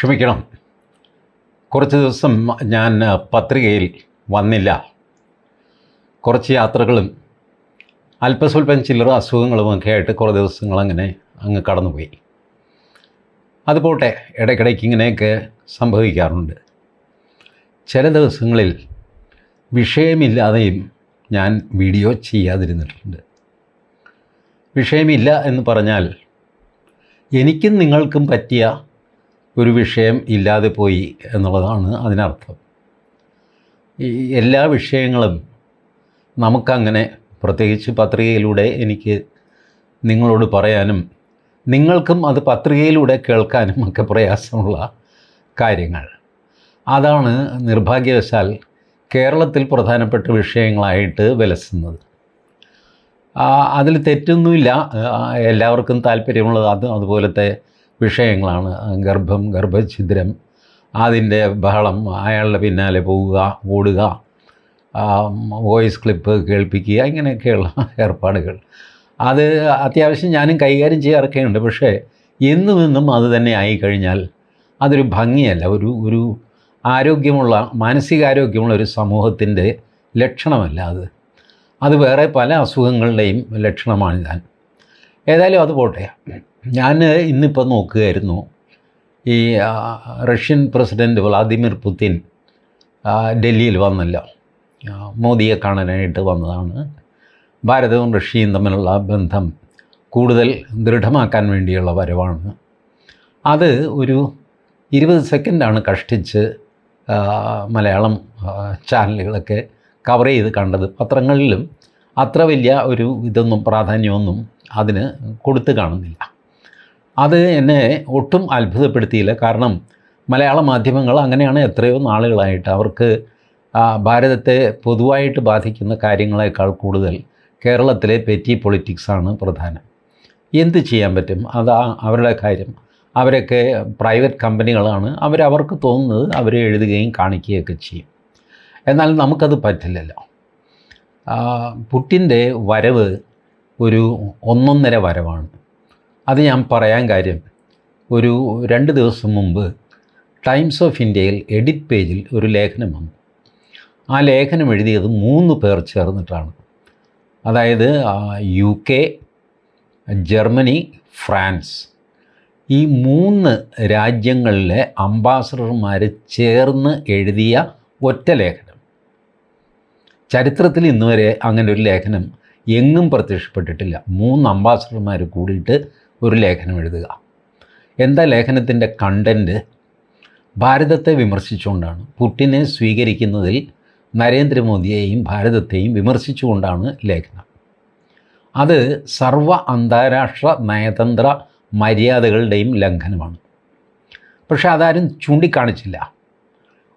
ക്ഷമിക്കണം. കുറച്ച് ദിവസം ഞാൻ പത്രികയിൽ വന്നില്ല. കുറച്ച് യാത്രകളും അല്പസ്വല്പം ചില്ലറ അസുഖങ്ങളുമൊക്കെ ആയിട്ട് കുറേ ദിവസങ്ങൾ അങ്ങനെ അങ്ങ് കടന്നുപോയി. അതുപോട്ടെ ഇടയ്ക്കിടയ്ക്ക് ഇങ്ങനെയൊക്കെ സംഭവിക്കാറുണ്ട്. ചില ദിവസങ്ങളിൽ വിഷയമില്ലാതെയും ഞാൻ വീഡിയോ ചെയ്യാതിരുന്നിട്ടുണ്ട്. വിഷയമില്ല എന്ന് പറഞ്ഞാൽ എനിക്കും നിങ്ങൾക്കും പറ്റിയ ഒരു വിഷയം ഇല്ലാതെ പോയി എന്നുള്ളതാണ് അതിനർത്ഥം. ഈ എല്ലാ വിഷയങ്ങളും നമുക്കങ്ങനെ പ്രത്യേകിച്ച് പത്രികയിലൂടെ എനിക്ക് നിങ്ങളോട് പറയാനും നിങ്ങൾക്കും അത് പത്രികയിലൂടെ കേൾക്കാനും ഒക്കെ പ്രയാസമുള്ള കാര്യങ്ങൾ. അതാണ് നിർഭാഗ്യവശാൽ കേരളത്തിൽ പ്രധാനപ്പെട്ട വിഷയങ്ങളായിട്ട് വിലസുന്നത്. അതിൽ തെറ്റൊന്നുമില്ല. എല്ലാവർക്കും താല്പര്യമുള്ളത് അത് അതുപോലത്തെ വിഷയങ്ങളാണ്. ഗർഭം ഗർഭഛിദ്രം അതിന്റെ ബഹളം അയാളുടെ പിന്നാലെ പോവുക ഓടുക വോയിസ് ക്ലിപ്പ് കേൾപ്പിക്കുക ഇങ്ങനെയൊക്കെയുള്ള ഏർപ്പാടുകൾ. അത് അത്യാവശ്യം ഞാനും കൈകാര്യം ചെയ്യാറൊക്കെയുണ്ട്. പക്ഷേ എന്നും നിന്നും അത് തന്നെ ആയിക്കഴിഞ്ഞാൽ അതൊരു ഭംഗിയല്ല. ഒരു ഒരു ആരോഗ്യമുള്ള മാനസികാരോഗ്യമുള്ള ഒരു സമൂഹത്തിന്റെ ലക്ഷണമല്ല അത്. അത് വേറെ പല അസുഖങ്ങളുടെയും ലക്ഷണമാണ് ഞാൻ ഏതായാലും അത് പോട്ടെ. ഞാൻ ഇന്നിപ്പോൾ നോക്കുകയായിരുന്നു. ഈ റഷ്യൻ പ്രസിഡന്റ് വ്ളാദിമിർ പുതിൻ ഡൽഹിയിൽ വന്നല്ലോ. മോദിയെ കാണാനായിട്ട് വന്നതാണ്. ഭാരതവും റഷ്യയും തമ്മിലുള്ള ബന്ധം കൂടുതൽ ദൃഢമാക്കാൻ വേണ്ടിയുള്ള വരവാണ്. അത് ഒരു ഇരുപത് സെക്കൻഡാണ് കഷ്ടിച്ച് മലയാളം ചാനലുകളൊക്കെ കവർ ചെയ്ത് കണ്ടത്. പത്രങ്ങളിലും അത്ര വലിയ ഒരു ഇതൊന്നും പ്രാധാന്യമൊന്നും അതിന് കൊടുത്തു കാണുന്നില്ല. അത് എന്നെ ഒട്ടും അത്ഭുതപ്പെടുത്തിയില്ല. കാരണം മലയാള മാധ്യമങ്ങൾ അങ്ങനെയാണ് എത്രയോ നാളുകളായിട്ട് അവർക്ക് ഭാരതത്തെ പൊതുവായിട്ട് ബാധിക്കുന്ന കാര്യങ്ങളെക്കാൾ കൂടുതൽ കേരളത്തിലെ പെറ്റി പൊളിറ്റിക്സാണ് പ്രധാനം. എന്ത് ചെയ്യാൻ പറ്റും? അത് അവരുടെ കാര്യം. അവരൊക്കെ പ്രൈവറ്റ് കമ്പനികളാണ് അവരവർക്ക് തോന്നുന്നത് അവർ എഴുതുകയും കാണിക്കുകയൊക്കെ ചെയ്യും. എന്നാൽ നമുക്കത് പറ്റില്ലല്ലോ. പുട്ടിന്റെ വരവ് ഒരു ഒന്നൊന്നര വരവാണ്. അത് ഞാൻ പറയാൻ കാര്യം. ഒരു രണ്ട് ദിവസം മുമ്പ് ടൈംസ് ഓഫ് ഇന്ത്യയിൽ എഡിറ്റ് പേജിൽ ഒരു ലേഖനം വന്നു. ആ ലേഖനം എഴുതിയത് മൂന്ന് പേർ ചേർന്നിട്ടാണ്. അതായത് യു കെ ജർമ്മനി ഫ്രാൻസ്. ഈ മൂന്ന് രാജ്യങ്ങളിലെ അംബാസഡർമാർ ചേർന്ന് എഴുതിയ ഒറ്റ ലേഖനം. ചരിത്രത്തിൽ ഇന്നുവരെ അങ്ങനെ ഒരു ലേഖനം എങ്ങും പ്രത്യക്ഷപ്പെട്ടിട്ടില്ല. മൂന്ന് അംബാസഡർമാർ കൂടിയിട്ട് ഒരു ലേഖനം എഴുതുക. എന്താ ലേഖനത്തിന്റെ കണ്ടന്റ് ഭാരതത്തെ വിമർശിച്ചുകൊണ്ടാണ്. പുട്ടിനെ സ്വീകരിക്കുന്നതിൽ നരേന്ദ്രമോദിയെയും ഭാരതത്തെയും വിമർശിച്ചുകൊണ്ടാണ് ലേഖനം. അത് സർവ അന്താരാഷ്ട്ര നയതന്ത്ര മര്യാദകളുടെയും ലംഘനമാണ്. പക്ഷേ അതാരും ചൂണ്ടിക്കാണിച്ചില്ല.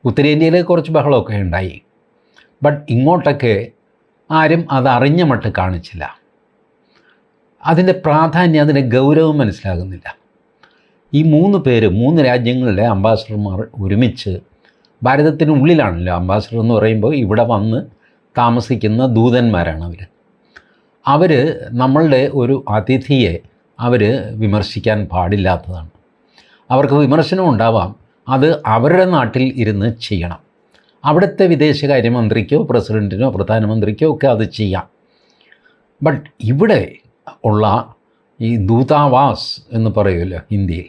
ഉത്തരേന്ത്യയിൽ കുറച്ച് ബഹളമൊക്കെ ഉണ്ടായി. ബട്ട് ഇങ്ങോട്ടൊക്കെ ആരും അതറിഞ്ഞ മട്ട് കാണിച്ചില്ല. അതിന്റെ പ്രാധാന്യം അതിന്റെ ഗൗരവം മനസ്സിലാകുന്നില്ല. ഈ മൂന്ന് പേര് മൂന്ന് രാജ്യങ്ങളിലെ അംബാസഡർമാർ ഒരുമിച്ച് ഭാരതത്തിനുള്ളിലാണല്ലോ അംബാസഡർ എന്ന് പറയുമ്പോൾ ഇവിടെ വന്ന് താമസിക്കുന്ന ദൂതന്മാരാണ് അവർ അവർ നമ്മളുടെ ഒരു അതിഥിയെ അവർ വിമർശിക്കാൻ പാടില്ലാത്തതാണ്. അവർക്ക് വിമർശനം ഉണ്ടാവാം. അത് അവരുടെ നാട്ടിൽ ഇരുന്ന് ചെയ്യണം. അവിടുത്തെ വിദേശകാര്യമന്ത്രിക്കോ പ്രസിഡന്റിനോ പ്രധാനമന്ത്രിക്കോ ഒക്കെ അത് ചെയ്യാം. ബട്ട് ഇവിടെ ഉള്ള ഈ ദൂതാവാസ് എന്ന് പറയുമല്ലോ ഹിന്ദിയിൽ.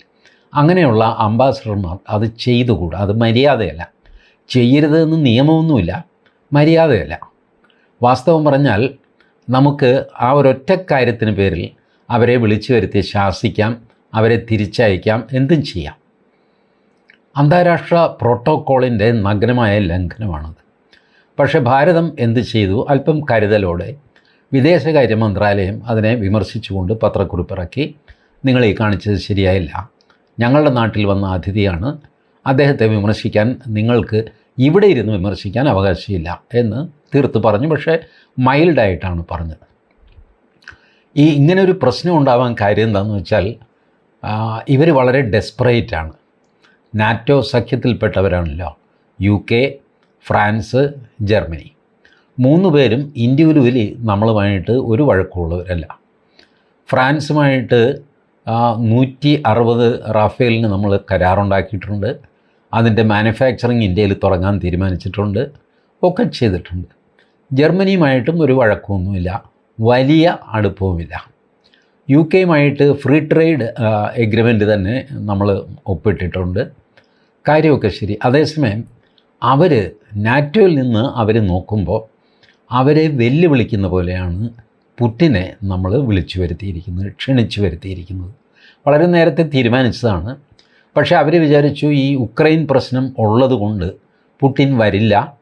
അങ്ങനെയുള്ള അംബാസഡർമാർ അത് ചെയ്തുകൂടാ. അത് മര്യാദയല്ല. ചെയ്യരുതെന്ന് നിയമമൊന്നുമില്ല. മര്യാദയല്ല. വാസ്തവം പറഞ്ഞാൽ നമുക്ക് ആ ഒരൊറ്റ കാര്യത്തിന് പേരിൽ അവരെ വിളിച്ചു വരുത്തി ശാസിക്കാം അവരെ തിരിച്ചയക്കാം എന്തും ചെയ്യാം. അന്താരാഷ്ട്ര പ്രോട്ടോക്കോളിന്റെ നഗ്നമായ ലംഘനമാണത്. പക്ഷേ ഭാരതം എന്ത് ചെയ്തു? അല്പം കരുതലോടെ വിദേശകാര്യ മന്ത്രാലയം അതിനെ വിമർശിച്ചുകൊണ്ട് പത്രക്കുറിപ്പിറക്കി നിങ്ങൾ ഈ കാണിച്ചത് ശരിയായില്ല. ഞങ്ങളുടെ നാട്ടിൽ വന്ന അതിഥിയാണ്. അദ്ദേഹത്തെ വിമർശിക്കാൻ നിങ്ങൾക്ക് ഇവിടെ ഇരുന്ന് വിമർശിക്കാൻ അവകാശമില്ല എന്ന് തീർത്ത് പറഞ്ഞു. പക്ഷേ മൈൽഡായിട്ടാണ് പറഞ്ഞത്. ഈ ഇങ്ങനെ ഒരു പ്രശ്നം ഉണ്ടാവാൻ കാര്യം എന്താണെന്ന് വെച്ചാൽ ഇവർ വളരെ ഡെസ്പറേറ്റ് ആണ് NATO സഖ്യത്തിൽപ്പെട്ടവരാണല്ലോ. U K France Germany. മൂന്ന് പേരും ഇൻഡിവിജ്വലി നമ്മളുമായിട്ട് ഒരു വഴക്കമുള്ളവരല്ല ഫ്രാൻസുമായിട്ട് നൂറ്റി അറുപത് റാഫേലിന് നമ്മൾ കരാറുണ്ടാക്കിയിട്ടുണ്ട്. അതിന്റെ മാനുഫാക്ചറിങ് ഇന്ത്യയിൽ തുടങ്ങാൻ തീരുമാനിച്ചിട്ടുണ്ട്. ഒക്കെ ചെയ്തിട്ടുണ്ട്. ജർമ്മനിയുമായിട്ടും ഒരു വഴക്കമൊന്നുമില്ല വലിയ അടുപ്പവുമില്ല. യു കെയുമായിട്ട് ഫ്രീ ട്രേഡ് എഗ്രിമെന്റ് തന്നെ നമ്മൾ ഒപ്പിട്ടിട്ടുണ്ട്. കാര്യമൊക്കെ ശരി. അതേസമയം അവർ നാറ്റോയിൽ നിന്ന് അവർ നോക്കുമ്പോൾ അവരെ വെല്ലുവിളിക്കുന്ന പോലെയാണ് പുട്ടിനെ നമ്മൾ വിളിച്ചു വരുത്തിയിരിക്കുന്നത് ക്ഷണിച്ചു വരുത്തിയിരിക്കുന്നത്. വളരെ നേരത്തെ തീരുമാനിച്ചതാണ്. പക്ഷേ അവർ വിചാരിച്ചു ഈ ഉക്രൈൻ പ്രശ്നം ഉള്ളതുകൊണ്ട് പുട്ടിൻ വരില്ല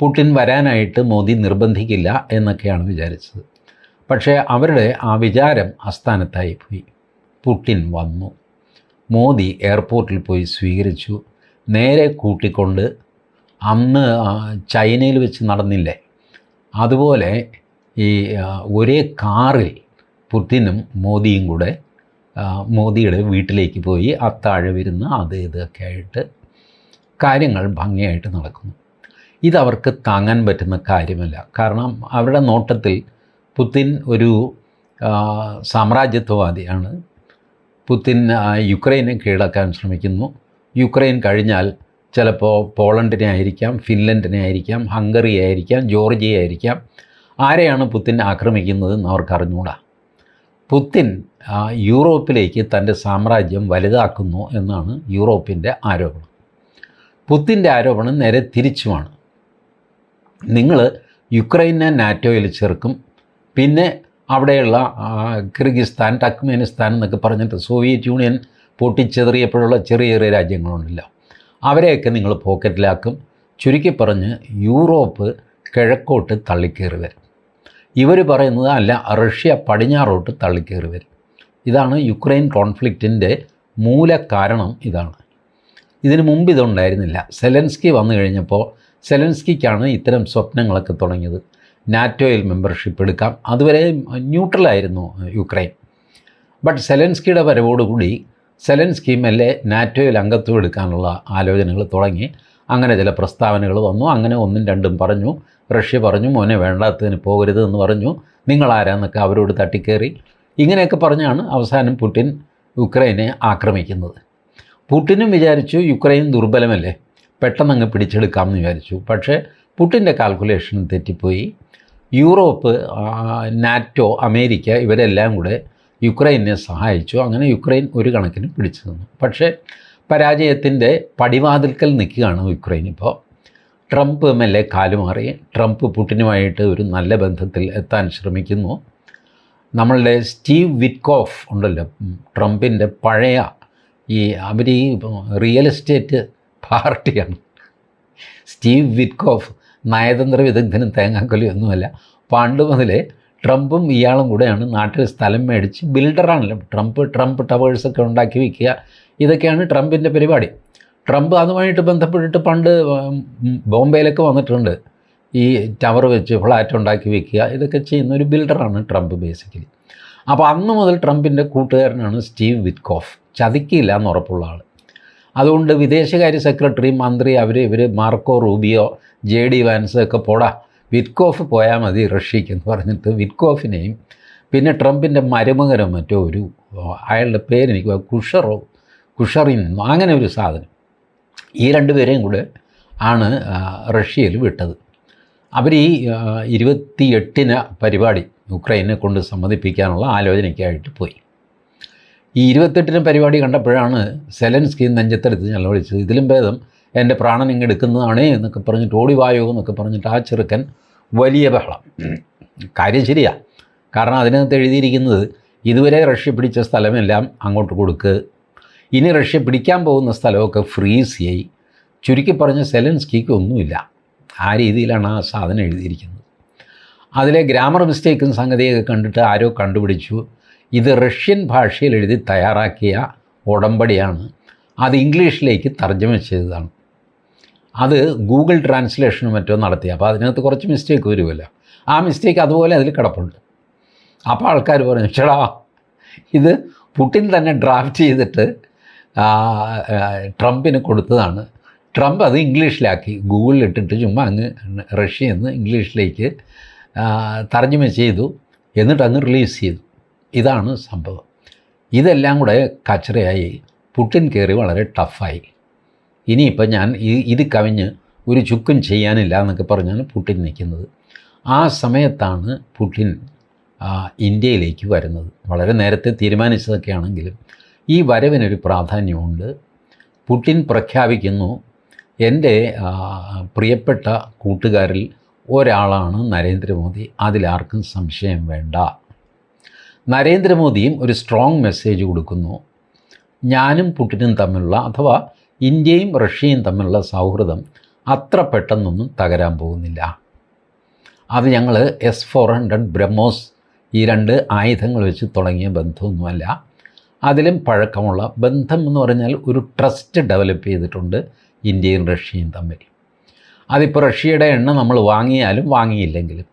പുട്ടിൻ വരാനായിട്ട് മോദി നിർബന്ധിക്കില്ല എന്നൊക്കെയാണ് വിചാരിച്ചത്. പക്ഷേ അവരുടെ ആ വിചാരം അസ്ഥാനത്തായി പോയി. പുട്ടിൻ വന്നു. മോദി എയർപോർട്ടിൽ പോയി സ്വീകരിച്ചു. നേരെ കൂട്ടിക്കൊണ്ട് അന്ന് ചൈനയിൽ വെച്ച് നടന്നില്ലേ? അതുപോലെ ഈ ഒരേ കാറിൽ പുതിനും മോദിയും കൂടെ മോദിയുടെ വീട്ടിലേക്ക് പോയി അത്താഴ വരുന്ന അത് ഇതൊക്കെ ആയിട്ട് കാര്യങ്ങൾ ഭംഗിയായിട്ട് നടക്കുന്നു. ഇതവർക്ക് താങ്ങാൻ പറ്റുന്ന കാര്യമല്ല. കാരണം അവരുടെ നോട്ടത്തിൽ പുത്തിൻ ഒരു സാമ്രാജ്യത്വവാദിയാണ്. പുത്തിൻ യുക്രൈനെ കീഴടക്കാൻ ശ്രമിക്കുന്നു. യുക്രൈൻ കഴിഞ്ഞാൽ ചിലപ്പോൾ പോളണ്ടിനെ ആയിരിക്കാം ഫിൻലൻഡിനെ ആയിരിക്കാം ഹംഗറി ആയിരിക്കാം ജോർജിയ ആയിരിക്കാം. ആരെയാണ് പുത്തിൻ ആക്രമിക്കുന്നതെന്ന് അവർക്ക് അറിഞ്ഞുകൂടാ പുത്തിൻ യൂറോപ്പിലേക്ക് തന്റെ സാമ്രാജ്യം വലുതാക്കുന്നു എന്നാണ് യൂറോപ്പിന്റെ ആരോപണം. പുത്തിന്റെ ആരോപണം നേരെ തിരിച്ചുമാണ്. നിങ്ങൾ യുക്രൈനെ നാറ്റോയിൽ ചേർക്കും. പിന്നെ അവിടെയുള്ള കിർഗിസ്ഥാൻ ടക്മേനിസ്ഥാൻ എന്നൊക്കെ പറഞ്ഞിട്ട് സോവിയറ്റ് യൂണിയൻ പൊട്ടിച്ചെറിയപ്പോഴുള്ള ചെറിയ ചെറിയ രാജ്യങ്ങളുണ്ടല്ലോ. അവരെയൊക്കെ നിങ്ങൾ പോക്കറ്റിലാക്കും. ചുരുക്കി പറഞ്ഞ് യൂറോപ്പ് കിഴക്കോട്ട് തള്ളിക്കയറി വരും ഇവർ പറയുന്നത് അല്ല റഷ്യ പടിഞ്ഞാറോട്ട് തള്ളിക്കയറി വരും ഇതാണ് യുക്രൈൻ കോൺഫ്ലിക്റ്റിന്റെ മൂല കാരണം ഇതാണ്. ഇതിനു മുമ്പ് ഇതുണ്ടായിരുന്നില്ല. സെലൻസ്കി വന്നു കഴിഞ്ഞപ്പോൾ സെലൻസ്കിക്കാണ് ഇത്തരം സ്വപ്നങ്ങളൊക്കെ തുടങ്ങിയത്. നാറ്റോയിൽ മെമ്പർഷിപ്പ് എടുക്കാം. അതുവരെ ന്യൂട്രലായിരുന്നു യുക്രൈൻ. ബട്ട് സെലൻസ്കിയുടെ വരവോടുകൂടി സെലൻസ്കി എ നാറ്റോയിൽ അംഗത്വം എടുക്കാനുള്ള ആലോചനകൾ തുടങ്ങി. അങ്ങനെ ചില പ്രസ്താവനകൾ വന്നു. അങ്ങനെ ഒന്നും രണ്ടും പറഞ്ഞു. റഷ്യ പറഞ്ഞു മോനെ വേണ്ടാത്തതിന് പോകരുത് എന്ന് പറഞ്ഞു. നിങ്ങൾ ആരാന്നൊക്കെ അവരോട് തട്ടിക്കേറി. ഇങ്ങനെയൊക്കെ പറഞ്ഞാണ് അവസാനം പുടിൻ യുക്രൈനെ ആക്രമിക്കുന്നത്. പുടിനും വിചാരിച്ചു യുക്രൈൻ ദുർബലമല്ലേ പെട്ടെന്ന് അങ്ങ് പിടിച്ചെടുക്കാമെന്ന് വിചാരിച്ചു. പക്ഷേ പുട്ടിന്റെ കാൽക്കുലേഷൻ തെറ്റിപ്പോയി. യൂറോപ്പ് നാറ്റോ അമേരിക്ക ഇവരെല്ലാം കൂടെ യുക്രൈനെ സഹായിച്ചു. അങ്ങനെ യുക്രൈൻ ഒരു കണക്കിന് പിടിച്ചു നിന്നു. പക്ഷേ പരാജയത്തിന്റെ പടിവാതിൽക്കൽ നിൽക്കുകയാണ് യുക്രൈൻ ഇപ്പോൾ. ട്രംപ് എം എൽ എ കാലുമാറി ട്രംപ് പുട്ടിനുമായിട്ട് ഒരു നല്ല ബന്ധത്തിൽ എത്താൻ ശ്രമിക്കുന്നു. നമ്മളുടെ സ്റ്റീവ് വിറ്റ്കോഫ് ഉണ്ടല്ലോ. ട്രംപിന്റെ പഴയ ഈ അവർ ഈ റിയൽ എസ്റ്റേറ്റ് പാർട്ടിയാണ്. സ്റ്റീവ് വിറ്റ്കോഫ് നയതന്ത്ര വിദഗ്ധനും തേങ്ങാക്കൊലിയൊന്നുമല്ല പണ്ട് മുതലേ ട്രംപും ഇയാളും കൂടെയാണ് നാട്ടിൽ സ്ഥലം മേടിച്ച് ബിൽഡറാണല്ലോ. ട്രംപ് ട്രംപ് ടവേഴ്സൊക്കെ ഉണ്ടാക്കി വയ്ക്കുക ഇതൊക്കെയാണ് ട്രംപിന്റെ പരിപാടി. ട്രംപ് അതുമായിട്ട് ബന്ധപ്പെട്ടിട്ട് പണ്ട് ബോംബെയിലൊക്കെ വന്നിട്ടുണ്ട്. ഈ ടവർ വെച്ച് ഫ്ലാറ്റ് ഉണ്ടാക്കി വയ്ക്കുക ഇതൊക്കെ ചെയ്യുന്ന ഒരു ബിൽഡറാണ് ട്രംപ് ബേസിക്കലി. അപ്പോൾ അന്ന് മുതൽ ട്രംപിന്റെ കൂട്ടുകാരനാണ് സ്റ്റീവ് വിറ്റ്കോഫ്. ചതിക്കില്ല എന്ന് ഉറപ്പുള്ള ആൾ അതുകൊണ്ട് വിദേശകാര്യ സെക്രട്ടറി മന്ത്രി അവർ ഇവർ Marco Rubio J D Vance ഒക്കെ പോടാ. വിറ്റ്കോഫ് പോയാൽ മതി റഷ്യക്ക് എന്ന് പറഞ്ഞിട്ട് വിറ്റ്കോഫിനെയും പിന്നെ ട്രംപിന്റെ മരുമകനോ മറ്റോ ഒരു അയാളുടെ പേരെനിക്ക് കുഷറോ കുഷറിൻ അങ്ങനെ ഒരു സാധനം. ഈ രണ്ടുപേരെയും കൂടെ ആണ് റഷ്യയിൽ വിട്ടത്. അവർ ഈ ഇരുപത്തി എട്ടിന് പരിപാടി ഉക്രൈനെ കൊണ്ട് സമ്മതിപ്പിക്കാനുള്ള ആലോചനയ്ക്കായിട്ട് പോയി. ഈ ഇരുപത്തെട്ടിന് പരിപാടി കണ്ടപ്പോഴാണ് സെലൻസ്കി നെഞ്ചത്തെടുത്ത് ഞങ്ങൾ വിളിച്ചത്. ഇതിലും ഭേദം എന്റെ പ്രാണൻ ഇങ്ങ് എടുക്കുന്നതാണേ എന്നൊക്കെ പറഞ്ഞിട്ട് ഓടിവായോ എന്നൊക്കെ പറഞ്ഞിട്ട് ആ ചെറുക്കൻ വലിയ ബഹളം. കാര്യം ശരിയാ. കാരണം അതിനകത്ത് എഴുതിയിരിക്കുന്നത് ഇതുവരെ റഷ്യ പിടിച്ച സ്ഥലമെല്ലാം അങ്ങോട്ട് കൊടുക്ക്. ഇനി റഷ്യ പിടിക്കാൻ പോകുന്ന സ്ഥലമൊക്കെ ഫ്രീസ് ചെയ്യി ചുരുക്കി പറഞ്ഞ സെലൻസ്കിക്ക് ഒന്നുമില്ല. ആ രീതിയിലാണ് ആ സാധനം എഴുതിയിരിക്കുന്നത്. അതിലെ ഗ്രാമർ മിസ്റ്റേക്കും സംഗതിയൊക്കെ കണ്ടിട്ട് ആരോ കണ്ടുപിടിച്ചു. ഇത് റഷ്യൻ ഭാഷയിൽ എഴുതി തയ്യാറാക്കിയ ഉടമ്പടിയാണ്. അത് ഇംഗ്ലീഷിലേക്ക് തർജമ ചെയ്തതാണ്. അത് ഗൂഗിൾ ട്രാൻസ്ലേഷനും മറ്റോ നടത്തി. അപ്പോൾ അതിനകത്ത് കുറച്ച് മിസ്റ്റേക്ക് വരുമല്ലോ. ആ മിസ്റ്റേക്ക് അതുപോലെ അതിൽ കിടപ്പുണ്ട്. അപ്പോൾ ആൾക്കാർ പറഞ്ഞു ചേടാ ഇത് പുട്ടിൻ തന്നെ ഡ്രാഫ്റ്റ് ചെയ്തിട്ട് ട്രംപിന് കൊടുത്തതാണ്. ട്രംപ് അത് ഇംഗ്ലീഷിലാക്കി. ഗൂഗിളിൽ ഇട്ടിട്ട് ചുമ്മാ അങ്ങ് റഷ്യ എന്ന് ഇംഗ്ലീഷിലേക്ക് തർജമ ചെയ്തു. എന്നിട്ട് അങ്ങ് റിലീസ് ചെയ്തു. ഇതാണ് സംഭവം. ഇതെല്ലാം കൂടെ കച്ചറയായി. പുട്ടിൻ കയറി വളരെ ടഫായി ഇനിയിപ്പോൾ ഞാൻ ഇത് കവിഞ്ഞ് ഒരു ചുക്കും ചെയ്യാനില്ല എന്നൊക്കെ പറഞ്ഞാണ് പുട്ടിൻ നിൽക്കുന്നത്. ആ സമയത്താണ് പുട്ടിൻ ഇന്ത്യയിലേക്ക് വരുന്നത്. വളരെ നേരത്തെ തീരുമാനിച്ചതൊക്കെയാണെങ്കിലും ഈ വരവിനൊരു പ്രാധാന്യമുണ്ട്. പുട്ടിൻ പ്രഖ്യാപിക്കുന്നു എന്റെ പ്രിയപ്പെട്ട കൂട്ടുകാരിൽ ഒരാളാണ് നരേന്ദ്രമോദി അതിലാർക്കും സംശയം വേണ്ട. നരേന്ദ്രമോദിയും ഒരു സ്ട്രോങ് മെസ്സേജ് കൊടുക്കുന്നു. ഞാനും പുട്ടിനും തമ്മിലുള്ള അഥവാ ഇന്ത്യയും റഷ്യയും തമ്മിലുള്ള സൗഹൃദം അത്ര പെട്ടെന്നൊന്നും തകരാൻ പോകുന്നില്ല. അത് ഞങ്ങൾ എസ് ഫോർ ഹൺഡ്രഡ് ബ്രഹ്മോസ് ഈ രണ്ട് ആയുധങ്ങൾ വെച്ച് തുടങ്ങിയ ബന്ധമൊന്നുമല്ല. അതിലും പഴക്കമുള്ള ബന്ധം എന്ന് പറഞ്ഞാൽ ഒരു ട്രസ്റ്റ് ഡെവലപ്പ് ചെയ്തിട്ടുണ്ട് ഇന്ത്യയും റഷ്യയും തമ്മിൽ. അതിപ്പോൾ റഷ്യയുടെ എണ്ണ നമ്മൾ വാങ്ങിയാലും വാങ്ങിയില്ലെങ്കിലും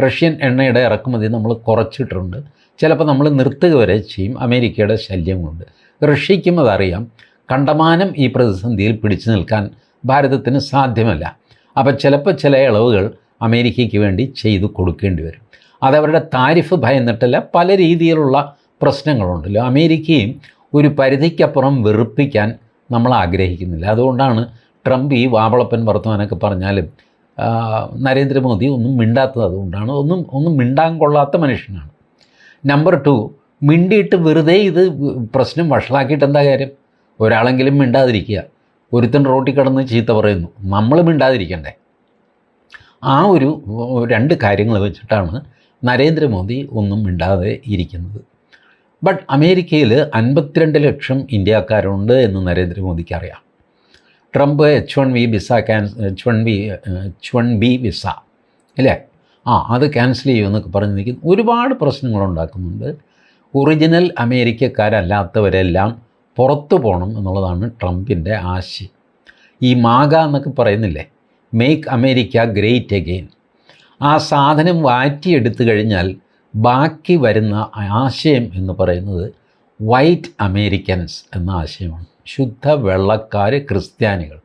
റഷ്യൻ എണ്ണയുടെ ഇറക്കുമതി നമ്മൾ കുറച്ചിട്ടുണ്ട്. ചിലപ്പോൾ നമ്മൾ നിർത്തുക വരെ ചെയ്യും. അമേരിക്കയുടെ ശല്യം കൊണ്ട് റഷ്യയ്ക്കും അതറിയാം. കണ്ടമാനം ഈ പ്രതിസന്ധിയിൽ പിടിച്ചു നിൽക്കാൻ ഭാരതത്തിന് സാധ്യമല്ല. അപ്പം ചിലപ്പോൾ ചില ഇളവുകൾ അമേരിക്കയ്ക്ക് വേണ്ടി ചെയ്തു കൊടുക്കേണ്ടി വരും. അതവരുടെ താരിഫ് ഭയന്നിട്ടല്ല പല രീതിയിലുള്ള പ്രശ്നങ്ങളുണ്ടല്ലോ അമേരിക്കയും ഒരു പരിധിക്കപ്പുറം വെറുപ്പിക്കാൻ നമ്മൾ ആഗ്രഹിക്കുന്നില്ല. അതുകൊണ്ടാണ് ട്രംപ് ഈ വാവളപ്പൻ വർത്തമാനമൊക്കെ പറഞ്ഞാലും നരേന്ദ്രമോദി ഒന്നും മിണ്ടാത്തത് അതുകൊണ്ടാണ്. ഒന്നും ഒന്നും മിണ്ടാൻ കൊള്ളാത്ത മനുഷ്യനാണ്. നമ്പർ ടു മിണ്ടിയിട്ട് വെറുതെ ഇത് പ്രശ്നം വഷളാക്കിയിട്ട് എന്താ കാര്യം? ഒരാളെങ്കിലും മിണ്ടാതിരിക്കുക. ഒരുത്തൻ റോട്ടിൽ കിടന്ന് ചീത്ത പറയുന്നു. നമ്മൾ മിണ്ടാതിരിക്കണ്ടേ? ആ ഒരു രണ്ട് കാര്യങ്ങൾ വെച്ചിട്ടാണ് നരേന്ദ്രമോദി ഒന്നും മിണ്ടാതെ ഇരിക്കുന്നത്. ബട്ട് അമേരിക്കയിൽ അൻപത്തിരണ്ട് ലക്ഷം ഇന്ത്യക്കാരുണ്ട് എന്ന് നരേന്ദ്രമോദിക്ക് അറിയാം. Trump H one V visa cans H one B H one B visa അല്ലേ? ആ അത് ക്യാൻസൽ ചെയ്യുമെന്നൊക്കെ പറഞ്ഞ് നിൽക്കുന്നു ഒരുപാട് പ്രശ്നങ്ങളുണ്ടാക്കുന്നുണ്ട് ഒറിജിനൽ അമേരിക്കക്കാരല്ലാത്തവരെല്ലാം പുറത്തു പോകണം എന്നുള്ളതാണ് ട്രംപിന്റെ ആശയം. ഈ മാഗ എന്നൊക്കെ പറയുന്നില്ലേ? മേക്ക് അമേരിക്ക ഗ്രേറ്റ് അഗെയിൻ ആ സാധനം വാറ്റിയെടുത്തു കഴിഞ്ഞാൽ ബാക്കി വരുന്ന ആശയം എന്ന് പറയുന്നത് വൈറ്റ് അമേരിക്കൻസ് എന്ന ആശയമാണ്. ശുദ്ധ വെള്ളക്കാർ ക്രിസ്ത്യാനികൾ.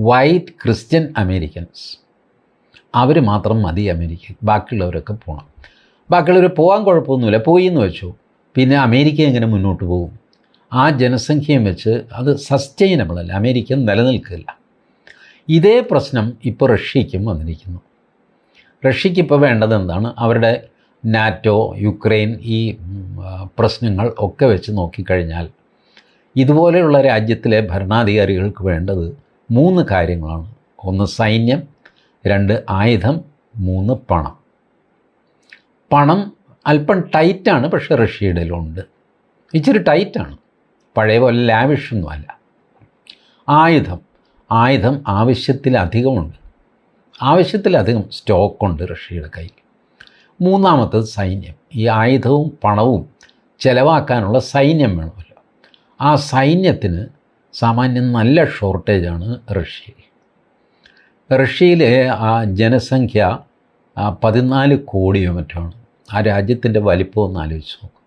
വൈറ്റ് ക്രിസ്ത്യൻ അമേരിക്കൻസ് അവർ മാത്രം മതി അമേരിക്ക. ബാക്കിയുള്ളവരൊക്കെ പോകണം ബാക്കിയുള്ളവർ പോകാൻ കുഴപ്പമൊന്നുമില്ല. പോയി എന്ന് വെച്ചു. പിന്നെ അമേരിക്ക എങ്ങനെ മുന്നോട്ട് പോകും? ആ ജനസംഖ്യയും വെച്ച് അത് സസ്റ്റൈനബിൾ അല്ല. അമേരിക്ക നിലനിൽക്കില്ല. ഇതേ പ്രശ്നം ഇപ്പോൾ റഷ്യയ്ക്കും വന്നിരിക്കുന്നു. റഷ്യയ്ക്ക് ഇപ്പോൾ വേണ്ടത് എന്താണ്? അവരുടെ നാറ്റോ യുക്രൈൻ ഈ പ്രശ്നങ്ങൾ ഒക്കെ വെച്ച് നോക്കിക്കഴിഞ്ഞാൽ ഇതുപോലെയുള്ള രാജ്യത്തിലെ ഭരണാധികാരികൾക്ക് വേണ്ടത് മൂന്ന് കാര്യങ്ങളാണ്. ഒന്ന് സൈന്യം രണ്ട് ആയുധം മൂന്ന് പണം. പണം അല്പം ടൈറ്റാണ് പക്ഷേ റഷ്യയുടെ ഉണ്ട് ഇച്ചിരി ടൈറ്റാണ് പഴയ പോലെ ലാവിഷൊന്നുമല്ല. ആയുധം ആയുധം ആവശ്യത്തിലധികമുണ്ട്. ആവശ്യത്തിലധികം സ്റ്റോക്കുണ്ട് റഷ്യയുടെ കയ്യിൽ. മൂന്നാമത്തത് സൈന്യം. ഈ ആയുധവും പണവും ചിലവാക്കാനുള്ള സൈന്യം വേണമല്ലോ ആ സൈന്യത്തിന് സാമാന്യം നല്ല ഷോർട്ടേജാണ് റഷ്യയിൽ. റഷ്യയിലെ ആ ജനസംഖ്യ പതിനാല് കോടിയോ മറ്റാണ് ആ രാജ്യത്തിന്റെ വലിപ്പം ഒന്ന് ആലോചിച്ച് നോക്കും.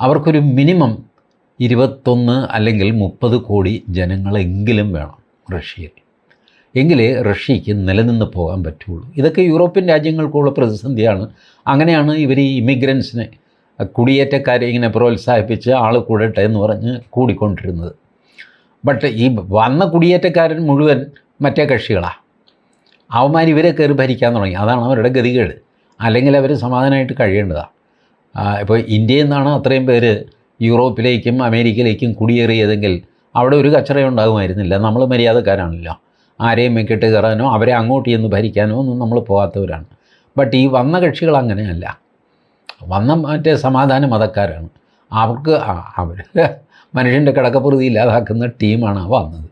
അവർക്കൊരു മിനിമം ഇരുപത്തൊന്ന് അല്ലെങ്കിൽ മുപ്പത് കോടി ജനങ്ങളെങ്കിലും വേണം റഷ്യയിൽ. എങ്കിലേ റഷ്യയ്ക്ക് നിലനിന്ന് പോകാൻ പറ്റുള്ളൂ. ഇതൊക്കെ യൂറോപ്യൻ രാജ്യങ്ങൾക്കുള്ള പ്രതിസന്ധിയാണ്. അങ്ങനെയാണ് ഇവർ ഈ ഇമിഗ്രൻസിനെ കുടിയേറ്റക്കാരെ ഇങ്ങനെ പ്രോത്സാഹിപ്പിച്ച് ആൾ കൂടട്ടെ എന്ന് പറഞ്ഞ് കൂടിക്കൊണ്ടിരുന്നത്. ബട്ട് ഈ വന്ന കുടിയേറ്റക്കാരൻ മുഴുവൻ മറ്റേ കക്ഷികളാണ് അവന്മാർ ഇവരെ കയറി ഭരിക്കാൻ തുടങ്ങി. അതാണ് അവരുടെ ഗതികേട്. അല്ലെങ്കിൽ അവർ സമാധാനമായിട്ട് കഴിയേണ്ടതാണ് ഇപ്പോൾ ഇന്ത്യയിൽ നിന്നാണ് അത്രയും പേര് യൂറോപ്പിലേക്കും അമേരിക്കയിലേക്കും കുടിയേറിയതെങ്കിൽ അവിടെ ഒരു കച്ചറ ഉണ്ടാകുമായിരുന്നില്ല. നമ്മൾ മര്യാദക്കാരാണല്ലോ. ആരെയും മെക്കിട്ട് കയറാനോ അവരെ അങ്ങോട്ട് ചെന്ന് ഭരിക്കാനോ ഒന്നും നമ്മൾ പോകാത്തവരാണ് ബട്ട് ഈ വന്ന കക്ഷികൾ അങ്ങനെയല്ല. വന്ന മറ്റേ സമാധാന മതക്കാരാണ്. അവർക്ക് അവർ മനുഷ്യന്റെ കിടക്കപ്രതി ഇല്ലാതാക്കുന്ന ടീമാണ് വന്നത്.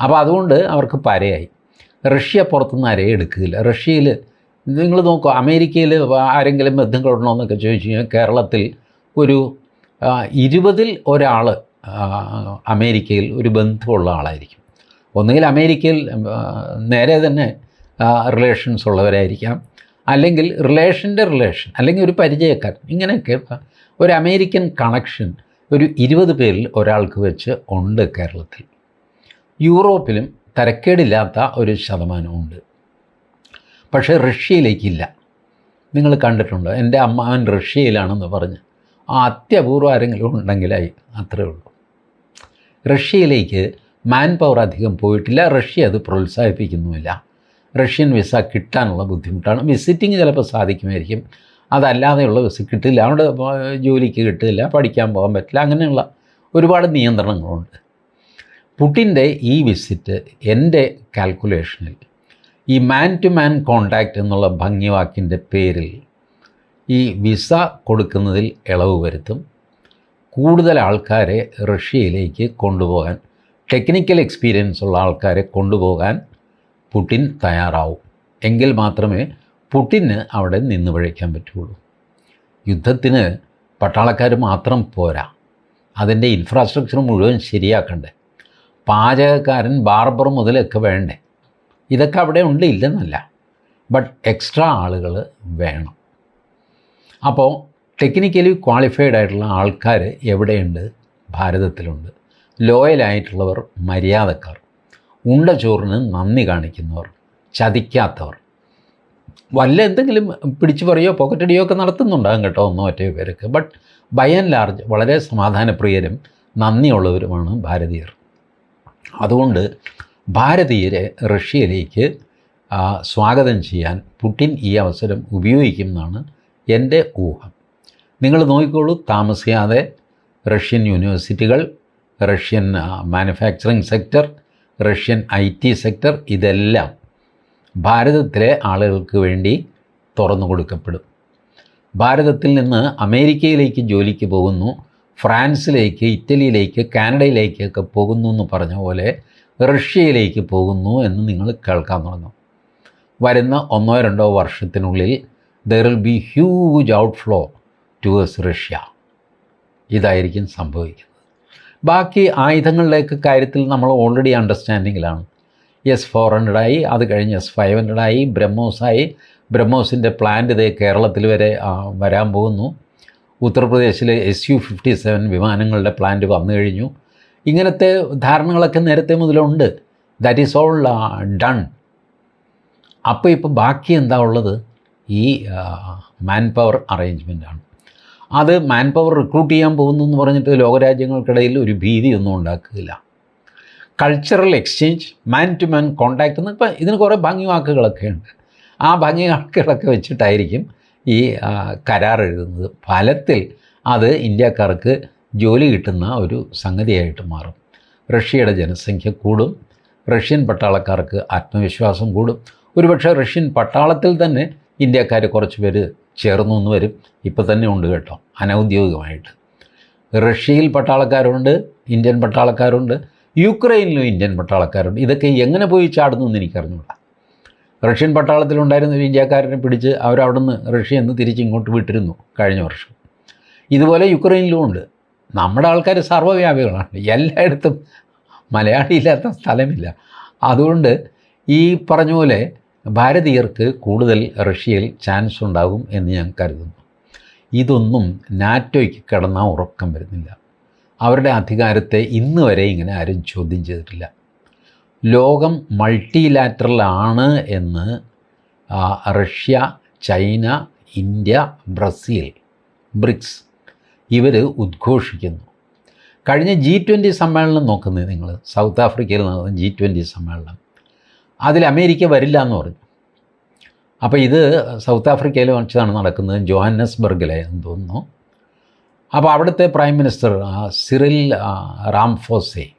അപ്പോൾ അതുകൊണ്ട് അവർക്ക് പരയായി. റഷ്യ പുറത്തുനിന്ന് ആരെയും എടുക്കില്ല റഷ്യയിൽ നിങ്ങൾ നോക്കുക അമേരിക്കയിൽ ആരെങ്കിലും ബന്ധങ്ങളുണ്ടോ എന്നൊക്കെ ചോദിച്ചു കഴിഞ്ഞാൽ കേരളത്തിൽ ഒരു ഇരുപതിൽ ഒരാൾ അമേരിക്കയിൽ ഒരു ബന്ധമുള്ള ആളായിരിക്കും. ഒന്നുകിൽ അമേരിക്കയിൽ നേരെ തന്നെ റിലേഷൻസ് ഉള്ളവരായിരിക്കാം. അല്ലെങ്കിൽ റിലേഷന്റെ റിലേഷൻ അല്ലെങ്കിൽ ഒരു പരിചയക്കാരൻ ഇങ്ങനെയൊക്കെ ഒരു അമേരിക്കൻ കണക്ഷൻ ഒരു ഇരുപത് പേരിൽ ഒരാൾക്ക് വെച്ച് ഉണ്ട് കേരളത്തിൽ. യൂറോപ്പിലും തരക്കേടില്ലാത്ത ഒരു ശതമാനമുണ്ട് പക്ഷേ റഷ്യയിലേക്കില്ല. നിങ്ങൾ കണ്ടിട്ടുണ്ടോ? എന്റെ അമ്മാവൻ റഷ്യയിലാണെന്ന് പറഞ്ഞ് ആ അത്യപൂർവം ആരെങ്കിലും ഉണ്ടെങ്കിലായി അത്രേ ഉള്ളൂ. റഷ്യയിലേക്ക് മാൻ പവർ അധികം പോയിട്ടില്ല. റഷ്യ അത് പ്രോത്സാഹിപ്പിക്കുന്നുമില്ല. റഷ്യൻ വിസ കിട്ടാനുള്ള ബുദ്ധിമുട്ടാണ്. വിസിറ്റിംഗ് ചിലപ്പോൾ സാധിക്കുമായിരിക്കും. അതല്ലാതെയുള്ള വിസ കിട്ടില്ല. അവിടെ ജോലിക്ക് കിട്ടില്ല. പഠിക്കാൻ പോകാൻ പറ്റില്ല. അങ്ങനെയുള്ള ഒരുപാട് നിയന്ത്രണങ്ങളുണ്ട്. പുട്ടിന്റെ ഈ വിസിറ്റ് എന്റെ കാൽക്കുലേഷനിൽ ഈ മാൻ ടു മാൻ കോണ്ടാക്റ്റ് എന്നുള്ള ഭംഗിവാക്കിന്റെ പേരിൽ ഈ വിസ കൊടുക്കുന്നതിൽ ഇളവ് വരുത്തും. കൂടുതൽ ആൾക്കാരെ റഷ്യയിലേക്ക് കൊണ്ടുപോകാൻ ടെക്നിക്കൽ എക്സ്പീരിയൻസ് ഉള്ള ആൾക്കാരെ കൊണ്ടുപോകാൻ പുടിൻ തയ്യാറാവും. എങ്കിൽ മാത്രമേ പുടിന് അവിടെ നിന്ന് വഴിക്കാൻ പറ്റുള്ളൂ. യുദ്ധത്തിന് പട്ടാളക്കാർ മാത്രം പോരാ. അതിന്റെ ഇൻഫ്രാസ്ട്രക്ചർ മുഴുവൻ ശരിയാക്കണ്ടേ. പാചകക്കാരൻ ബാർബർ മുതലൊക്കെ വേണ്ടേ. ഇതൊക്കെ അവിടെ ഉണ്ട് ഇല്ലെന്നല്ല. ബട്ട് എക്സ്ട്രാ ആളുകൾ വേണം. അപ്പോൾ ടെക്നിക്കലി ക്വാളിഫൈഡ് ആയിട്ടുള്ള ആൾക്കാർ എവിടെയുണ്ട്? ഭാരതത്തിലുണ്ട്. ലോയലായിട്ടുള്ളവർ മര്യാദക്കാർ. ഉണ്ട ചോറിന് നന്ദി കാണിക്കുന്നവർ ചതിക്കാത്തവർ. വല്ല എന്തെങ്കിലും പിടിച്ചു പറയോ പോക്കറ്റടിയോ ഒക്കെ നടത്തുന്നുണ്ടാകും കേട്ടോ ഒന്നോ ഒറ്റയോ പേരൊക്കെ. ബട്ട് ബൈ ആൻഡ് ലാർജ് വളരെ സമാധാനപ്രിയരും നന്ദിയുള്ളവരുമാണ് ഭാരതീയർ. അതുകൊണ്ട് ഭാരതീയരെ റഷ്യയിലേക്ക് സ്വാഗതം ചെയ്യാൻ പുടിൻ ഈ അവസരം ഉപയോഗിക്കുമെന്നാണ് എന്റെ ഊഹം. നിങ്ങൾ നോക്കിക്കോളൂ താമസിയാതെ Russian യൂണിവേഴ്സിറ്റികൾ Russian manufacturing sector Russian I T sector ഇതെല്ലാം ഭാരതത്തിലെ ആളുകൾക്ക് വേണ്ടി തുറന്നു കൊടുക്കപ്പെടും. ഭാരതത്തിൽ നിന്ന് അമേരിക്കയിലേക്ക് ജോലിക്ക് പോകുന്നു ഫ്രാൻസിലേക്ക് ഇറ്റലിയിലേക്ക് കാനഡയിലേക്കൊക്കെ പോകുന്നു എന്ന് പറഞ്ഞ പോലെ റഷ്യയിലേക്ക് പോകുന്നു എന്ന് നിങ്ങൾ കേൾക്കാൻ തുടങ്ങും. വരുന്ന ഒന്നോ രണ്ടോ വർഷത്തിനുള്ളിൽ there will be huge outflow towards Russia ഇതായിരിക്കും സംഭവിക്കുന്നത്. ബാക്കി ആയുധങ്ങളിലേക്ക് കാര്യത്തിൽ നമ്മൾ ഓൾറെഡി അണ്ടർസ്റ്റാൻഡിങ്ങിലാണ് എസ് ഫോർ ഹൺഡ്രഡായി അത് കഴിഞ്ഞ് എസ് ഫൈവ് ഹൺഡ്രഡായി ബ്രഹ്മോസായി. ബ്രഹ്മോസിന്റെ പ്ലാന്റ് ഇതേ കേരളത്തിൽ വരെ വരാൻ പോകുന്നു. ഉത്തർപ്രദേശിലെ എസ് യു ഫിഫ്റ്റി സെവൻ വിമാനങ്ങളുടെ പ്ലാന്റ് വന്നു കഴിഞ്ഞു. ഇങ്ങനത്തെ ധാരണകളൊക്കെ നേരത്തെ മുതലുണ്ട്. ദാറ്റ് ഈസ് ഓൾ ഡൺ അപ്പോൾ ഇപ്പോൾ ബാക്കി എന്താ ഉള്ളത്? ഈ മാൻ പവർ അറേഞ്ച്മെന്റാണ് അത് മാൻ പവർ റിക്രൂട്ട് ചെയ്യാൻ പോകുന്നു എന്ന് പറഞ്ഞിട്ട് ലോകരാജ്യങ്ങൾക്കിടയിൽ ഒരു ഭീതിയൊന്നും ഉണ്ടാക്കുകയില്ല. Cultural exchange man to man contact എന്ന് ഇപ്പം ഇതിന് കുറേ ഭംഗി വാക്കുകളൊക്കെ ഉണ്ട്. ആ ഭംഗി വാക്കുകളൊക്കെ വെച്ചിട്ടായിരിക്കും ഈ കരാർ എഴുതുന്നത്. ഫലത്തിൽ അത് ഇന്ത്യക്കാർക്ക് ജോലി കിട്ടുന്ന ഒരു സംഗതിയായിട്ട് മാറും. റഷ്യയുടെ ജനസംഖ്യ കൂടും. റഷ്യൻ പട്ടാളക്കാർക്ക് ആത്മവിശ്വാസം കൂടും. ഒരുപക്ഷെ റഷ്യൻ പട്ടാളത്തിൽ തന്നെ ഇന്ത്യക്കാർ കുറച്ച് പേര് ചേർന്നു എന്ന് വരും. ഇപ്പോൾ തന്നെ ഉണ്ട് കേട്ടോ അനൗദ്യോഗികമായിട്ട്. റഷ്യയിൽ പട്ടാളക്കാരുണ്ട് ഇന്ത്യൻ പട്ടാളക്കാരുണ്ട് യുക്രൈനിലും ഇന്ത്യൻ പട്ടാളക്കാരുണ്ട്. ഇതൊക്കെ എങ്ങനെ പോയി ചാടുന്നു എന്ന് എനിക്കറിഞ്ഞൂടാ. റഷ്യൻ പട്ടാളത്തിലുണ്ടായിരുന്ന ഒരു ഇന്ത്യക്കാരനെ പിടിച്ച് അവരവിടുന്ന് റഷ്യ എന്ന് തിരിച്ച് ഇങ്ങോട്ട് വിട്ടിരുന്നു കഴിഞ്ഞ വർഷം. ഇതുപോലെ യുക്രൈനിലും ഉണ്ട്. നമ്മുടെ ആൾക്കാർ സർവവ്യാപികളാണ്. എല്ലായിടത്തും മലയാളി ഇല്ലാത്ത സ്ഥലമില്ല. അതുകൊണ്ട് ഈ പറഞ്ഞ പോലെ ഭാരതീയർക്ക് കൂടുതൽ റഷ്യയിൽ ചാൻസ് ഉണ്ടാകും എന്ന് ഞാൻ കരുതുന്നു. ഇതൊന്നും നാറ്റോയ്ക്ക് കിടന്നാൽ ഉറക്കം വരുന്നില്ല. അവരുടെ അധികാരത്തെ ഇന്ന് വരെ ഇങ്ങനെ ആരും ചോദ്യം ചെയ്തിട്ടില്ല. ലോകം മൾട്ടിലാറ്ററൽ ആണ് എന്ന് Russia China India Brazil BRICS ഇവർ ഉദ്ഘോഷിക്കുന്നു. കഴിഞ്ഞ ജി ട്വന്റി സമ്മേളനം നോക്കുന്നത് നിങ്ങൾ സൗത്ത് ആഫ്രിക്കയിൽ നടന്ന ജി ട്വന്റി സമ്മേളനം. അതിൽ അമേരിക്ക വരില്ല എന്ന് പറഞ്ഞു. അപ്പോൾ ഇത് സൗത്ത് ആഫ്രിക്കയിൽ വെച്ചാണ് നടക്കുന്നത് ജോഹന്നസ്ബർഗിലെ എന്ന് തോന്നുന്നു. അപ്പോൾ അവിടുത്തെ prime minister Cyril Ramaphosa.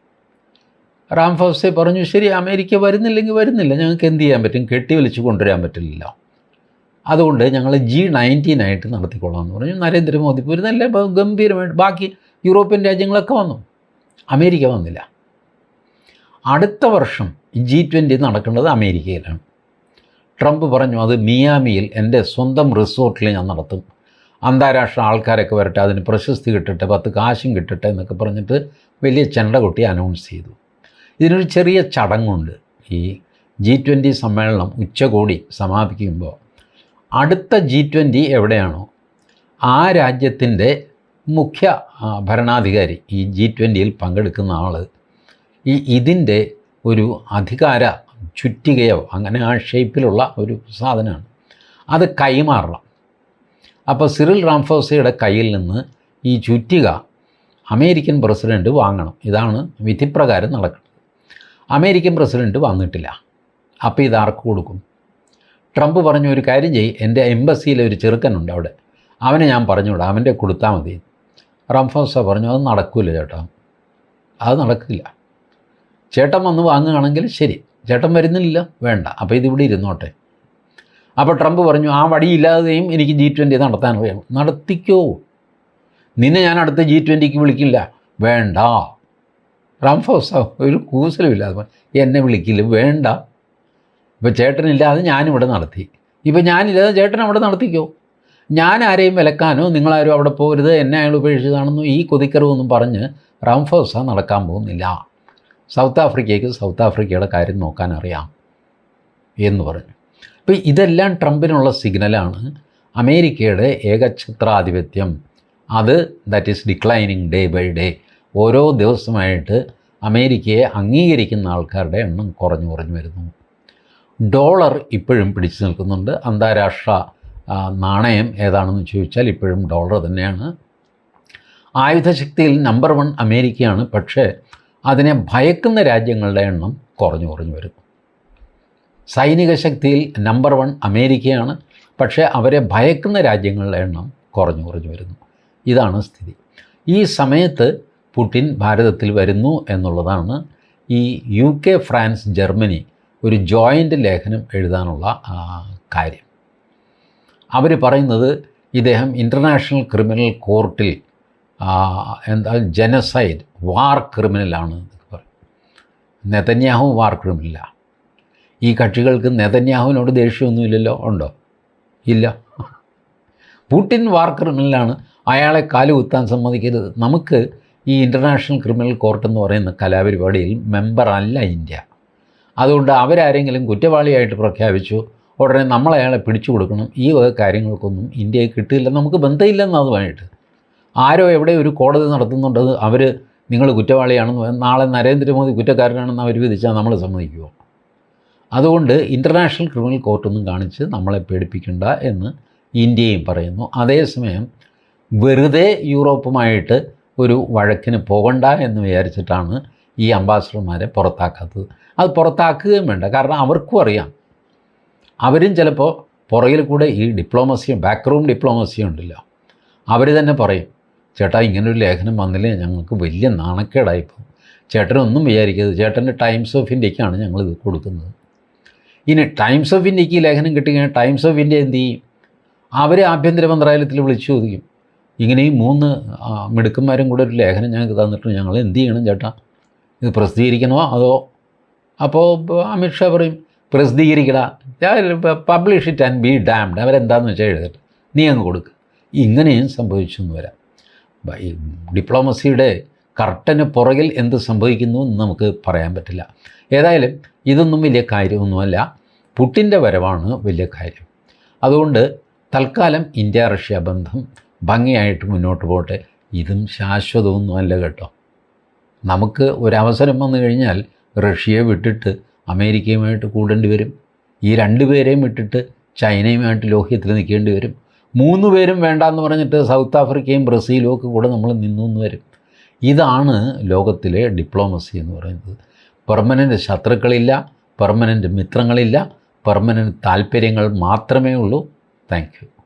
Ramaphosa പറഞ്ഞു ശരി അമേരിക്ക വരുന്നില്ലെങ്കിൽ വരുന്നില്ല. ഞങ്ങൾക്ക് എന്ത് ചെയ്യാൻ പറ്റും? കെട്ടി വലിച്ചു കൊണ്ടുവരാൻ പറ്റില്ലല്ലോ. അതുകൊണ്ട് ഞങ്ങൾ ജി നയന്റീനായിട്ട് നടത്തിക്കൊള്ളാം എന്ന് പറഞ്ഞു. നരേന്ദ്രമോദി നല്ല ഗംഭീരമായിട്ട് ബാക്കി യൂറോപ്യൻ രാജ്യങ്ങളൊക്കെ വന്നു. അമേരിക്ക വന്നില്ല. അടുത്ത വർഷം ജി ട്വന്റി നടക്കേണ്ടത് അമേരിക്കയിലാണ്. ട്രംപ് പറഞ്ഞു അത് മിയാമിയിൽ എന്റെ സ്വന്തം റിസോർട്ടിൽ ഞാൻ നടത്തും. അന്താരാഷ്ട്ര ആൾക്കാരൊക്കെ വരട്ടെ അതിന് പ്രശസ്തി കിട്ടട്ടെ പത്ത് കാശും കിട്ടട്ടെ എന്നൊക്കെ പറഞ്ഞിട്ട് വലിയ ചെണ്ട കൊട്ടി അനൗൺസ് ചെയ്തു. ഇതിനൊരു ചെറിയ ചടങ്ങുണ്ട്. ഈ ജി ട്വന്റി സമ്മേളനം ഉച്ചകോടി സമാപിക്കുമ്പോൾ അടുത്ത ജി ട്വന്റി എവിടെയാണോ ആ രാജ്യത്തിന്റെ മുഖ്യ ഭരണാധികാരി ഈ ജി ട്വന്റിയിൽ പങ്കെടുക്കുന്ന ആൾ ഈ ഇതിന്റെ ഒരു അധികാര ചുറ്റികയോ അങ്ങനെ ആ ഷേപ്പിലുള്ള ഒരു സാധനമാണ്. അത് കൈമാറണം. അപ്പോൾ സിറിൽ റാംഫോസയുടെ കയ്യിൽ നിന്ന് ഈ ചുറ്റിക അമേരിക്കൻ പ്രസിഡന്റ് വാങ്ങണം. ഇതാണ് വിധിപ്രകാരം നടക്കുന്നത്. അമേരിക്കൻ പ്രസിഡന്റ് വന്നിട്ടില്ല. അപ്പോൾ ഇത് ആർക്ക് കൊടുക്കും? ട്രംപ് പറഞ്ഞ ഒരു കാര്യം ചെയ്യ്. എന്റെ എംബസിയിലെ ഒരു ചെറുക്കനുണ്ട് അവിടെ. അവനെ ഞാൻ പറഞ്ഞുവിടാം. അവന്റെ കൊടുത്താൽ മതി. റംഫോസ പറഞ്ഞു അത് നടക്കില്ല ചേട്ടാ. അത് നടക്കില്ല. ചേട്ടൻ വന്ന് വാങ്ങുകയാണെങ്കിൽ ശരി. ചേട്ടൻ വരുന്നില്ല വേണ്ട. അപ്പോൾ ഇതിവിടെ ഇരുന്നോട്ടെ. അപ്പോൾ ട്രംപ് പറഞ്ഞു ആ വടിയില്ലാതെയും എനിക്ക് ജി ട്വന്റി നടത്താൻ അറിയാം നടത്തിക്കോ. നിന്നെ ഞാൻ അടുത്ത ജി ട്വന്റിക്ക് വിളിക്കില്ല. വേണ്ട. റാംഫോസ ഒരു കൂസലുമില്ലാതെ എന്നെ വിളിക്കില്ല. വേണ്ട. ഇപ്പോൾ ചേട്ടനില്ലാതെ ഞാനിവിടെ നടത്തി. ഇപ്പോൾ ഞാനില്ലാതെ ചേട്ടൻ അവിടെ നടത്തിക്കോ? ഞാൻ ആരെയും വിലക്കാനോ നിങ്ങളാരും അവിടെ പോകരുത്. എന്നെ അയാൾ ഉപേക്ഷിച്ചതാണെന്നോ ഈ കൊതിക്കറിവൊന്നും പറഞ്ഞ് റാംഫോസ നടക്കാൻ പോകുന്നില്ല. സൗത്ത് ആഫ്രിക്കയ്ക്ക് സൗത്ത് ആഫ്രിക്കയുടെ കാര്യം നോക്കാൻ അറിയാം എന്ന് പറഞ്ഞു. അപ്പോൾ ഇതെല്ലാം ട്രംപിനുള്ള സിഗ്നലാണ്. അമേരിക്കയുടെ ഏകഛത്രാധിപത്യം. അത് that is declining day by day ഓരോ ദിവസമായിട്ട് അമേരിക്കയെ അംഗീകരിക്കുന്ന ആൾക്കാരുടെ എണ്ണം കുറഞ്ഞു കുറഞ്ഞു വരുന്നു. ഡോളർ ഇപ്പോഴും പിടിച്ചു നിൽക്കുന്നുണ്ട്. അന്താരാഷ്ട്ര നാണയം ഏതാണെന്ന് ചോദിച്ചാൽ ഇപ്പോഴും ഡോളർ തന്നെയാണ്. ആയുധശക്തിയിൽ നമ്പർ വൺ അമേരിക്കയാണ്. പക്ഷേ അതിനെ ഭയക്കുന്ന രാജ്യങ്ങളുടെ എണ്ണം കുറഞ്ഞു കുറഞ്ഞു വരും സൈനിക ശക്തിയിൽ നമ്പർ വൺ അമേരിക്കയാണ്. പക്ഷേ അവരെ ഭയക്കുന്ന രാജ്യങ്ങളുടെ എണ്ണം കുറഞ്ഞു കുറഞ്ഞു വരുന്നു. ഇതാണ് സ്ഥിതി. ഈ സമയത്ത് പുടിൻ ഭാരതത്തിൽ വരുന്നു എന്നുള്ളതാണ് ഈ യു കെ ഫ്രാൻസ് ജർമ്മനി ഒരു ജോയിന്റ് ലേഖനം എഴുതാനുള്ള കാര്യം. അവർ പറയുന്നത് ഇദ്ദേഹം ഇന്റർനാഷണൽ ക്രിമിനൽ കോർട്ടിൽ എന്താ ജനസൈഡ് വാർ ക്രിമിനലാണ് നെതന്യാഹു വാർ ക്രിമിനലാണ് ഈ കക്ഷികൾക്ക് നെതന്യാഹുവിനോട് ദേഷ്യമൊന്നുമില്ലല്ലോ? ഉണ്ടോ? ഇല്ല. പുടിൻ വാർ ക്രിമിനലാണ് അയാളെ കാലുകുത്താൻ സമ്മതിക്കരുത്. നമുക്ക് ഈ ഇന്റർനാഷണൽ ക്രിമിനൽ കോർട്ട് എന്ന് പറയുന്ന കലാപരിപാടിയിൽ മെമ്പറല്ല ഇന്ത്യ. അതുകൊണ്ട് അവരാരെങ്കിലും കുറ്റവാളിയായിട്ട് പ്രഖ്യാപിച്ചു ഉടനെ നമ്മളയാളെ പിടിച്ചു കൊടുക്കണം. ഈ വക കാര്യങ്ങൾക്കൊന്നും ഇന്ത്യയെ കിട്ടില്ല നമുക്ക് ബന്ധമില്ലെന്ന് അതുമായിട്ട് ആരോ എവിടെ ഒരു കോടതി നടത്തുന്നുണ്ട് അവർ നിങ്ങൾ കുറ്റവാളിയാണെന്ന് നാളെ നരേന്ദ്രമോദി കുറ്റക്കാരനാണെന്ന് അവർ വിധിച്ചാൽ നമ്മൾ സമ്മതിക്കുമോ അതുകൊണ്ട് ഇന്റർനാഷണൽ ക്രിമിനൽ കോർട്ടൊന്നും കാണിച്ച് നമ്മളെ പേടിപ്പിക്കണ്ട എന്ന് ഇന്ത്യയും പറയുന്നു. അതേസമയം വെറുതെ യൂറോപ്പുമായിട്ട് ഒരു വഴക്കിന് പോകണ്ട എന്ന് വിചാരിച്ചിട്ടാണ് ഈ അംബാസഡർമാരെ പുറത്താക്കാത്തത്. അത് പുറത്താക്കുകയും വേണ്ട. കാരണം അവർക്കും അറിയാം. അവരും ചിലപ്പോൾ പുറകിൽ കൂടെ ഈ ഡിപ്ലോമസിയും ബാക്ക്റൂം ഡിപ്ലോമസിയും ഉണ്ടല്ലോ. അവർ തന്നെ പറയും ചേട്ടാ ഇങ്ങനൊരു ലേഖനം വന്നില്ലേ? ഞങ്ങൾക്ക് വലിയ നാണക്കേടായിപ്പോൾ ചേട്ടനൊന്നും വിചാരിക്കരുത്. ചേട്ടന്റെ ടൈംസ് ഓഫ് ഇന്ത്യക്കാണ് ഞങ്ങളിത് കൊടുക്കുന്നത്. ഇനി ടൈംസ് ഓഫ് ഇന്ത്യയ്ക്ക് ഈ ലേഖനം കിട്ടിക്കഴിഞ്ഞാൽ ടൈംസ് ഓഫ് ഇന്ത്യ എന്ത് ചെയ്യും? അവർ ആഭ്യന്തര മന്ത്രാലയത്തിൽ വിളിച്ചു ചോദിക്കും. ഇങ്ങനെ ഈ മൂന്ന് മിടുക്കന്മാരും കൂടെ ഒരു ലേഖനം ഞങ്ങൾക്ക് തന്നിട്ട് ഞങ്ങൾ എന്ത് ചെയ്യണം ചേട്ടാ? ഇത് പ്രസിദ്ധീകരിക്കണോ അതോ? അപ്പോൾ അമിത്ഷാ പറയും പ്രസിദ്ധീകരിക്കടാ. Publish it and be damned അവരെന്താണെന്ന് വെച്ചാൽ എഴുതട്ടെ. നീ അങ്ങ് കൊടുക്കുക ഇങ്ങനെയും സംഭവിച്ചു എന്ന് വരാം. ഈ ഡിപ്ലോമസിയുടെ കർട്ടന് പുറകിൽ എന്ത് സംഭവിക്കുന്നു എന്ന് നമുക്ക് പറയാൻ പറ്റില്ല. ഏതായാലും ഇതൊന്നും വലിയ കാര്യമൊന്നുമല്ല. പുട്ടിന്റെ വരവാണ് വലിയ കാര്യം. അതുകൊണ്ട് തൽക്കാലം ഇന്ത്യ റഷ്യ ബന്ധം ഭംഗിയായിട്ട് മുന്നോട്ട് പോട്ടെ. ഇതും ശാശ്വതമൊന്നുമല്ല കേട്ടോ. നമുക്ക് ഒരവസരം വന്നു കഴിഞ്ഞാൽ റഷ്യയെ വിട്ടിട്ട് അമേരിക്കയുമായിട്ട് കൂടേണ്ടി വരും. ഈ രണ്ടുപേരെയും വിട്ടിട്ട് ചൈനയുമായിട്ട് ലോഹ്യത്തിൽ നിൽക്കേണ്ടി വരും. മൂന്ന് പേരും വേണ്ടാന്ന് പറഞ്ഞിട്ട് സൗത്ത് ആഫ്രിക്കയും ബ്രസീലും ഒക്കെ കൂടെ നമ്മൾ നിന്നു എന്ന് വരും. ഇതാണ് ലോകത്തിലെ ഡിപ്ലോമസി എന്ന് പറയുന്നത്. പെർമനന്റ് ശത്രുക്കളില്ല പെർമനന്റ് മിത്രങ്ങളില്ല പെർമനന്റ് താല്പര്യങ്ങൾ മാത്രമേ ഉള്ളൂ. താങ്ക്